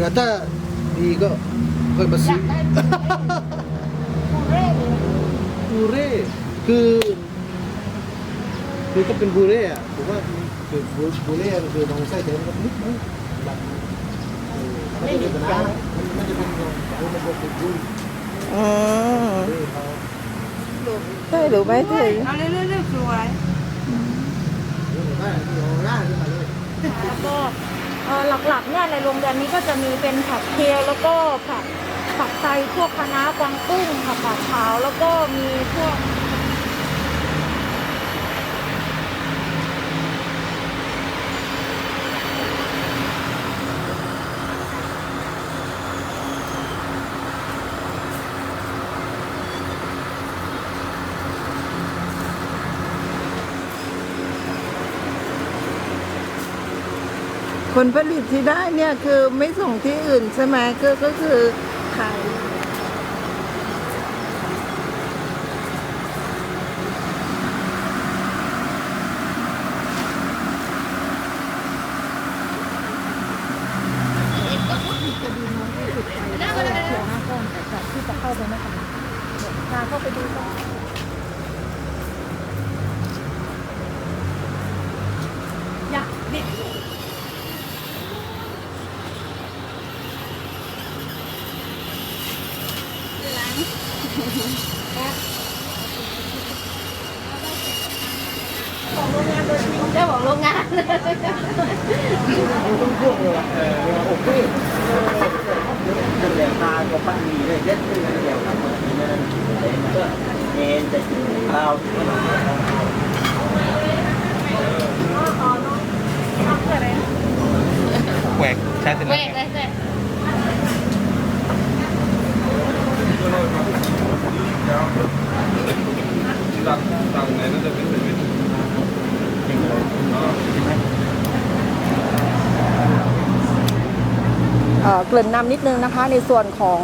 แล้วถ้าดีก็ค่อยมาอยาซื้อกได้บูเร่เลยบูเร่คือคือก็เป็นบูเร่อะผมว่าคือบูบูเร่ก็คือลองไส้เต็มก็นิดนึงแบบเออไม่ได้เป็นปัญหามันมันจะเป็นของของมันจะเป็นยุ่งอืมเออเขาใช่หรือไม่ใช่เอาเรื่อยๆสวยเรื่องได้ที่เอา หน้าขึ้นมาเลยแล้วก็เอ่อหลักๆเนี่ยในโรงเรียนนี้ก็จะมีเป็นผักเคียวแล้วก็ผักผักไทยพวกคะน้ากวางตุ้งผักกาดขาวแล้วก็มีพวก ผลผลิตที่ได้เนี่ยคือไม่ส่งที่อื่นใช่ไหมก็คือขาย หน้าก็เลยเขียวหน้าก้อนแต่จากที่จะเข้าไปไม่ทันพาเข้าไปดูก่อนอยากดิ ของโรงงานโดยจริงเจ้าของโรงงานต้องพว กลืนเรื่องแรงตากับปั้นมีเลยเย็ดขึ้นกันเดียวครับนี่นั่นก็เอ็นจะกินข้าวแหวกใช้เสร็จเวแล้วกเลยเสร็จตังตังไหนน่าจะเป็นเป็นเป็นเกริ่นนำนิดนึงนะคะ ในส่วนของ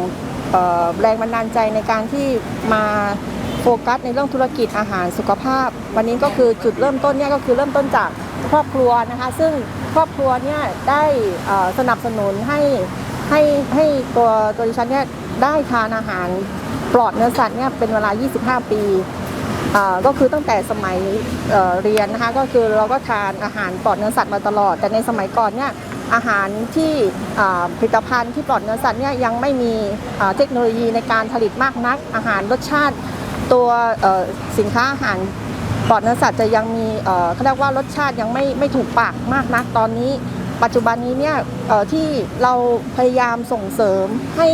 แรงบันดาลใจในการที่มาโฟกัสในเรื่องธุรกิจอาหารสุขภาพ วันนี้ก็คือจุดเริ่มต้นเนี่ยก็คือเริ่มต้นจากครอบครัวนะคะ ซึ่งครอบครัวเนี่ยได้สนับสนุนให้ให้ให้ตัวตัวดิฉันเนี่ยได้ทานอาหาร ปลอดเนื้อสัตว์เนี่ยเป็นเวลา 25 ปีอ่าก็คือตั้งแต่สมัยเเรียนนะคะก็คือเราก็ทานอาหารปลอดเนื้อสัตว์มาตลอด แต่ในสมัยก่อนเนี่ยอาหารที่ผลิตภัณฑ์ที่ปลอดเนื้อสัตว์เนี่ยยังไม่มีเทคโนโลยีในการผลิตมากนัก อาหารรสชาติตัวสินค้าอาหารปลอดเนื้อสัตว์จะยังมีเอ่อเขาเรียกว่ารสชาติยังไม่ไม่ถูกปากมากนักตอนนี้ ปัจจุบันนี้เนี่ยที่เราพยายามส่งเสริมให้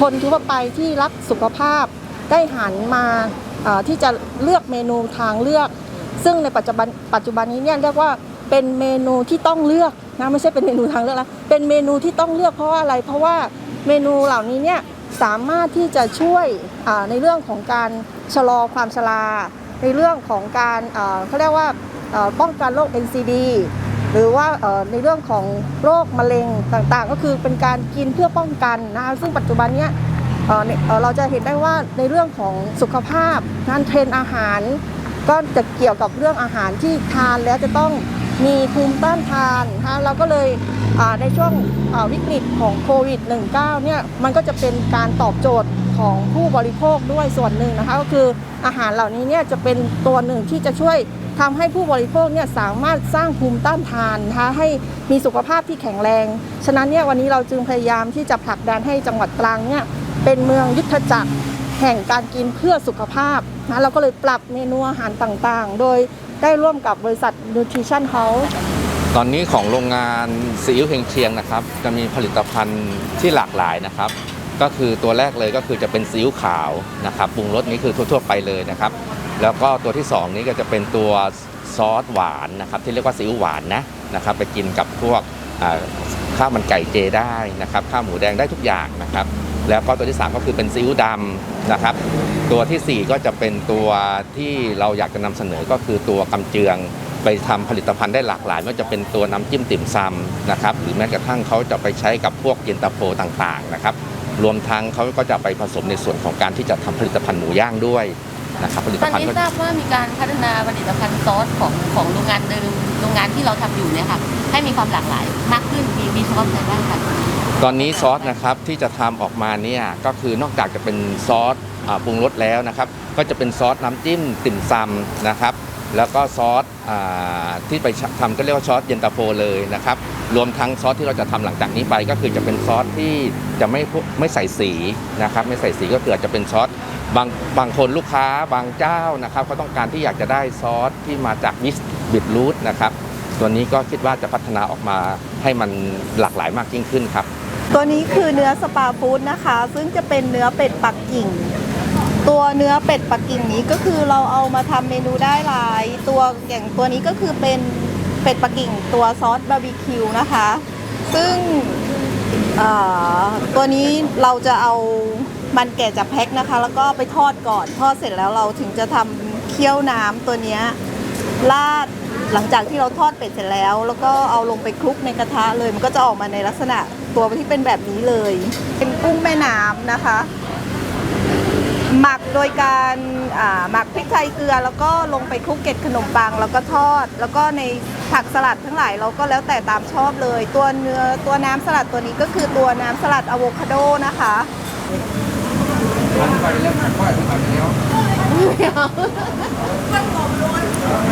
คนทั่วไปที่รักสุขภาพ ได้หันมาที่จะเลือกเมนูทางเลือก ซึ่งในปัจจุบันปัจจุบันนี้เนี่ยเรียกว่าเป็นเมนูที่ต้องเลือกนะไม่ใช่เป็นเมนูทางเลือกแล้วเป็นเมนูที่ต้องเลือกเพราะว่าอะไร เพราะว่าเมนูเหล่านี้เนี่ยสามารถที่จะช่วยในเรื่องของการชะลอความชราในเรื่องของการเขาเรียกว่าป้องกันโรค NCD หรือว่าในเรื่องของโรคมะเร็งต่างๆ ก็คือเป็นการกินเพื่อป้องกันนะคะซึ่งปัจจุบันเนี้ยเราจะเห็นได้ว่าในเรื่องของสุขภาพการเทรนอาหาร ก็จะเกี่ยวกับเรื่องอาหารที่ทานแล้วจะต้องมีภูมิต้านทานนะคะเราก็เลยในช่วงวิกฤตของโควิด -19 เนี่ยมันก็จะเป็นการตอบโจทย์ ของผู้บริโภคด้วยส่วนหนึ่งนะคะก็คืออาหารเหล่านี้เนี่ยจะเป็นตัวหนึ่งที่จะช่วยทำให้ผู้บริโภคเนี่ยสามารถสร้างภูมิต้านทานนะคะให้มีสุขภาพที่แข็งแรง ฉะนั้นเนี่ยวันนี้เราจึงพยายามที่จะผลักดันให้จังหวัดตรังเนี่ยเป็นเมืองยุทธจักรแห่งการกินเพื่อสุขภาพนะเราก็เลยปรับเมนูอาหารต่างๆ โดยได้ร่วมกับบริษัท Nutrition House ตอนนี้ของโรงงานซีอิ๊วเฮงเชียงนะครับ จะมีผลิตภัณฑ์ที่หลากหลายนะครับ ก็คือตัวแรกเลยก็คือจะเป็นซีอิ๊วขาวนะครับปรุงรสนี้คือทั่วๆไปเลยนะครับ แล้วก็ตัวที่สองนี้ก็จะเป็นตัวซอสหวานนะครับ ที่เรียกว่าซีอิ๊วหวานนะนะครับ ไปกินกับพวกข้าวมันไก่เจได้นะครับข้าวหมูแดงได้ทุกอย่างนะครับ แล้วก็ตัวที่ 3 ก็คือเป็นซีอิ๊วดำนะครับ ตัวทีสี่4 ก็จะเป็นตัวที่เราอยากจะนำเสนอก็คือตัวกำเจืองไปทำผลิตภัณฑ์ได้หลากหลายไม่ว่าจะเป็นตัวน้ำจิ้มติ่มซำนะครับ หรือแม้กระทั่งเขาจะไปใช้กับพวกเย็นตาโฟต่างๆนะครับ รวมทั้งเขาก็จะไปผสมในส่วนของการที่จะทำผลิตภัณฑ์หมูย่างด้วยนะครับผลิตตอนภัณฑ์นี้ก็ทราบว่ามีการพัฒนาผลิตภัณฑ์ซอสของของโรงงานเดิมโรงงานที่เราทำอยู่เนี่ยค่ะให้มีความหลากหลายมากขึ้นมีมีซอสอะไรบ้างคะตอนนี้ซอสนะครับที่จะทำออกมาเนี่ยก็คือนอกจากจะเป็นซอสอ่าปรุงรสแล้วนะครับ ก็จะเป็นซอสน้ำจิ้มติ่มซำนะครับ แล้วก็ซอสอที่ไปทำก็เรียกว่าซอสเย็นตาโฟเลยนะครับ รวมทั้งซอสที่เราจะทำหลังจากนี้ไป ก็คือจะเป็นซอสที่จะไม่ไม่ใส่สีนะครับไม่ใส่สีก็คืออาจจะเป็นซอสบางบางคนลูกค้าบางเจ้านะครับเขาต้องการที่อยากจะได้ซอสที่มาจากมิสบิดรูทนะครับตัวนี้ก็คิดว่าจะพัฒนาออกมาให้มันหลากหลายมากยิ่งขึ้นครับ ตัวนี้คือเนื้อสปาฟู้ดนะคะ ซึ่งจะเป็นเนื้อเป็ดปักกิ่ง ตัวเนื้อเป็ดปักกิ่งนี้ก็คือเราเอามาทำเมนูได้หลาย ตัวอย่างตัวนี้ก็คือเป็นเป็ดปักกิ่งตัวซอสบาร์บีคิวนะคะ ซึ่งตัวนี้เราจะเอามันแก่จากแพ็คนะคะ แล้วก็ไปทอดก่อนทอดเสร็จแล้วเราถึงจะทำเคี่ยวน้ำตัวนี้ราดหลังจากที่เราทอดเป็ดเสร็จแล้ว แล้วก็เอาลงไปคลุกในกระทะเลย มันก็จะออกมาในลักษณะตัวที่เป็นแบบนี้เลย เป็นกุ้งแม่น้ำนะคะ หมักโดยการอ่าหมักพริกไทยเกลือ แล้วก็ลงไปคลุกเกล็ดขนมปัง แล้วก็ทอด แล้วก็ในผักสลัดทั้งหลายเราก็แล้วแต่ตามชอบเลย ตัวเนื้อตัวน้ำสลัดตัวนี้ก็คือตัวน้ำสลัดอะโวคาโดนะคะ